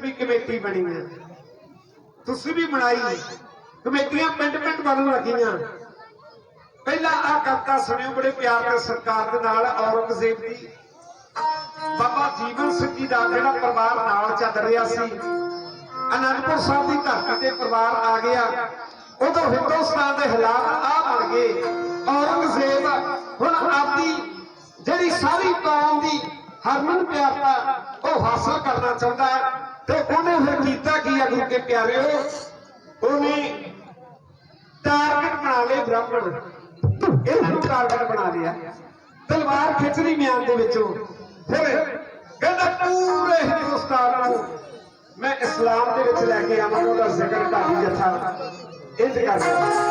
ਵੀ committee ਬਣੀ ਹੈ ਤੁਸੀਂ ਵੀ ਬਣਾਈ। ਕਮੇਟੀਆਂ ਪਿੰਡ ਪਿੰਡ ਬਣਨ ਲੱਗੀਆਂ। ਪਹਿਲਾਂ ਆ ਕਵਿਤਾ ਸੁਣਿਓ, ਬੜੇ ਪਿਆਰ ਤੇ ਸਰਕਾਰ ਦੇ ਨਾਲ, ਔਰੰਗਜ਼ੇਬ ਦੀ। ਬਾਬਾ ਜੀਵਨ ਸਿੰਘ ਜੀ ਦਾ ਜਿਹੜਾ ਪਰਿਵਾਰ ਨਾਲ ਚੱਲ ਰਿਹਾ ਸੀ, ਅਨੰਦਪੁਰ ਸਾਹਿਬ ਦੀ ਧਰਤੀ ਤੇ ਪਰਿਵਾਰ ਆ ਗਿਆ। ਉਦੋਂ ਹਿੰਦੁਸਤਾਨ ਦੇ ਹਾਲਾਤ ਆ ਬਣ ਗਏ। ਔਰੰਗਜ਼ੇਬ ਹੁਣ ਆਪਦੀ ਜਿਹੜੀ ਸਾਰੀ ਕੌਮ ਦੀ ਹਰਮਨ ਪਿਆਰਤਾ, ਉਹ ਹਾਸਲ ਕਰਨਾ ਚਾਹੁੰਦਾ ਹੈ। ਤੇ ਉਹਨੇ ਫਿਰ ਕੀਤਾ ਕੀ ਆ ਗੁਰੂ ਕੇ ਪਿਆਰਿਓ? ਉਹਨੇ ਟਾਰਗੇਟ ਬਣਾ ਲਏ ਬ੍ਰਾਹਮਣ। ਇਹਨੂੰ ਟਾਰਗੇਟ ਬਣਾ ਲਿਆ। ਤਲਵਾਰ ਖਿੱਚਦੀ ਮਿਆਨ ਦੇ ਵਿੱਚੋਂ। ਫਿਰ ਕਹਿੰਦਾ ਪੂਰੇ ਹਿੰਦੁਸਤਾਨ ਨੂੰ ਮੈਂ ਇਸਲਾਮ ਦੇ ਵਿੱਚ ਲੈ ਕੇ ਆਵਾਂ, ਉਹਦਾ ਜ਼ਿਕਰ ਢਾਈ ਜਥਾ। ਇੰਜ ਕਰਦਾ